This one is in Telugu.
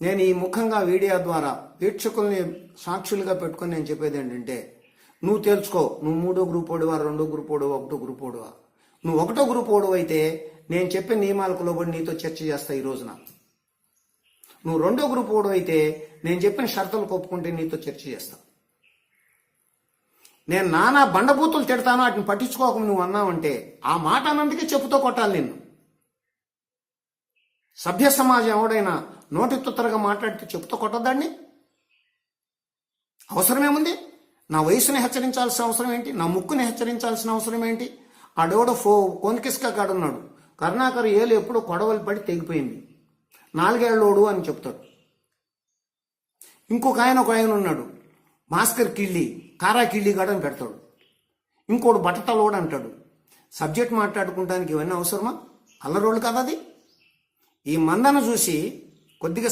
నేను ఈ ముఖంగా వీడియో ద్వారా వీక్షకుల్ని సాక్షులుగా పెట్టుకొని నేను చెప్పేది ఏంటంటే నువ్వు తెలుసుకో నువ్వు మూడో గ్రూప్ ఓడివా రెండో గ్రూప్ ఓడివా ఒకటో గ్రూప్ ఓడివా. నువ్వు ఒకటో గ్రూప్ ఓడివైతే అయితే నేను చెప్పే నియమాలకు లోబడి నీతో చర్చ చేస్తా ఈ రోజున. నువ్వు రెండో గ్రూప్ ఓడివైతే అయితే నేను చెప్పిన షరతులు ఒప్పుకుంటే నీతో చర్చ చేస్తా. నేను నానా బండబూతులు తిడతాను వాటిని పట్టించుకోక నువ్వు అన్నావంటే ఆ మాట అన్నందుకే చెప్పుతో కొట్టాలి నిన్ను. సభ్య సమాజం ఎవడైనా నోటి త్వరగా మాట్లాడితే చెప్పుతో కొట్టద్దాన్ని అవసరమేముంది? నా వయసుని హెచ్చరించాల్సిన అవసరం ఏంటి? నా ముక్కుని హెచ్చరించాల్సిన అవసరం ఏంటి? ఆడెవడో ఫో కొనికిస్క కాడున్నాడు కరుణాకర్ ఏలు ఎప్పుడు కొడవలి పడి తెగిపోయింది. నాలుగేళ్ళోడు అని చెప్తాడు. ఇంకొక ఆయన ఒక ఆయన ఉన్నాడు. భాస్కర్ కిళ్ళి కారా కిళ్ళి గాడని పెడతాడు. ఇంకోడు బట్టతలోడు అంటాడు. సబ్జెక్ట్ మాట్లాడుకుంటానికి ఇవన్నీ అవసరమా? అల్లరోళ్ళు కదా అది ఈ మందను చూసి కొద్దిగా